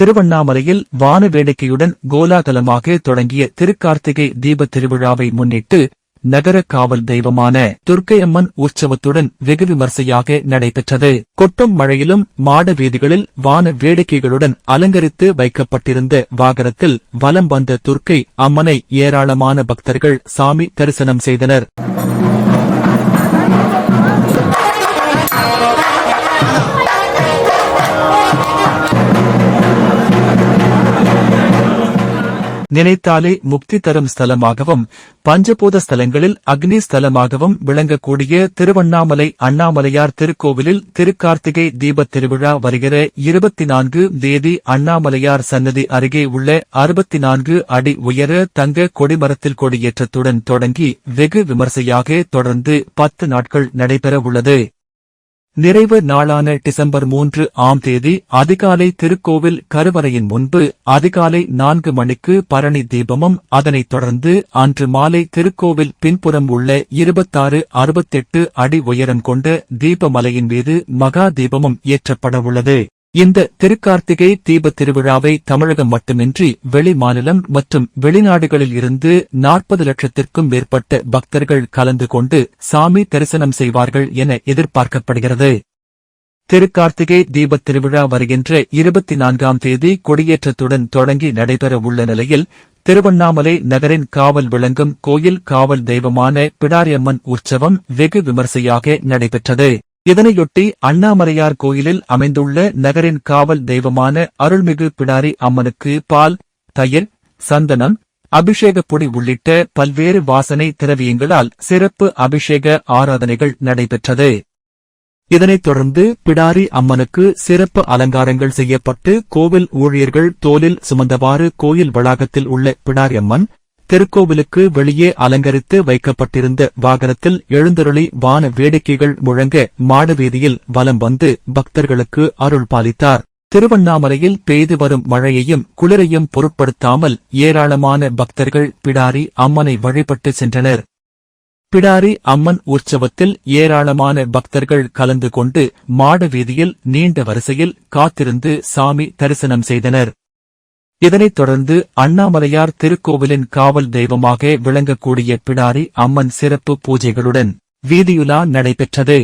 திருவண்ணாமலையில் வான வேடிக்கையுடன் கோலாகலமாக தொடங்கிய திருக்கார்த்திகை தீபத் திருவிழாவை முன்னிட்டு நகர காவல் தெய்வமான துர்க்கையம்மன் உற்சவத்துடன் வெகு விமர்சையாக நடைபெற்றது. கொட்டும் மழையிலும் மாட வீதிகளில் வான வேடிக்கைகளுடன் அலங்கரித்து வைக்கப்பட்டிருந்த வாகனத்தில் வலம் வந்த துர்க்கை அம்மனை ஏராளமான பக்தர்கள் சாமி தரிசனம் செய்தனர். நினைத்தாலே முக்தி தரும் ஸ்தலமாகவும் பஞ்சபூத ஸ்தலங்களில் அக்னி ஸ்தலமாகவும் விளங்கக்கூடிய திருவண்ணாமலை அண்ணாமலையார் திருக்கோவிலில் திருக்கார்த்திகை தீபத் திருவிழா வருகிற இருபத்தி நான்கு தேதி அண்ணாமலையார் சன்னதி அருகே உள்ள அறுபத்தி நான்கு அடி உயர தங்க கொடிமரத்தில் கொடியேற்றத்துடன் தொடங்கி வெகு விமர்சையாக தொடர்ந்து பத்து நாட்கள் நடைபெற உள்ளது நிறைவு நாளான டிசம்பர் மூன்று ஆம் தேதி அதிகாலை திருக்கோவில் கருவறையின் முன்பு அதிகாலை நான்கு மணிக்கு பரணி தீபமும் அதனைத் தொடர்ந்து அன்று மாலை திருக்கோவில் பின்புறம் உள்ள இருபத்தாறு அறுபத்தெட்டு அடி உயரம் கொண்ட தீபமலையின் மீது மகா தீபமும் ஏற்றப்படவுள்ளது. இந்த திருக்கார்த்திகை தீப திருவிழாவை தமிழகம் மட்டுமின்றி வெளி மாநிலம் மற்றும் வெளிநாடுகளில் இருந்து நாற்பது லட்சத்திற்கும் மேற்பட்ட பக்தர்கள் கலந்து கொண்டு சாமி தரிசனம் செய்வார்கள் என எதிர்பார்க்கப்படுகிறது. திருக்கார்த்திகை தீபத் திருவிழா வருகின்ற இருபத்தி நான்காம் தேதி கொடியேற்றத்துடன் தொடங்கி நடைபெற உள்ள நிலையில் திருவண்ணாமலை நகரின் காவல் விளங்கும் கோயில் காவல் தெய்வமான பிடாரியம்மன் உற்சவம் வெகு விமர்சையாக நடைபெற்றது. இதனையொட்டி அண்ணாமலையார் கோயிலில் அமைந்துள்ள நகரின் காவல் தெய்வமான அருள்மிகு பிடாரி அம்மனுக்கு பால் தயிர் சந்தனம் அபிஷேக பொடி உள்ளிட்ட பல்வேறு வாசனை திரவியங்களால் சிறப்பு அபிஷேக ஆராதனைகள் நடைபெற்றது. இதனைத் தொடர்ந்து பிடாரி அம்மனுக்கு சிறப்பு அலங்காரங்கள் செய்யப்பட்டு கோவில் ஊழியர்கள் தோலில் சுமந்தவாறு கோயில் வளாகத்தில் உள்ள பிடாரி அம்மன் திருக்கோவிலுக்கு வெளியே அலங்கரித்து வைக்கப்பட்டிருந்த வாகனத்தில் எழுந்தருளி வான வேடிக்கைகள் முழங்க மாடவீதியில் வலம் வந்து பக்தர்களுக்கு அருள் பாலித்தார். திருவண்ணாமலையில் பெய்து வரும் மழையையும் குளிரையும் பொருட்படுத்தாமல் ஏராளமான பக்தர்கள் பிடாரி அம்மனை வழிபட்டு சென்றனர். பிடாரி அம்மன் உற்சவத்தில் ஏராளமான பக்தர்கள் கலந்து கொண்டு மாட வீதியில் நீண்ட வரிசையில் காத்திருந்து சாமி தரிசனம் செய்தனர். இதனைத் தொடர்ந்து அண்ணாமலையார் திருக்கோவிலின் காவல் தெய்வமாக விளங்கக்கூடிய பிடாரி அம்மன் சிறப்பு பூஜைகளுடன் வீதியுலா நடைபெற்றது.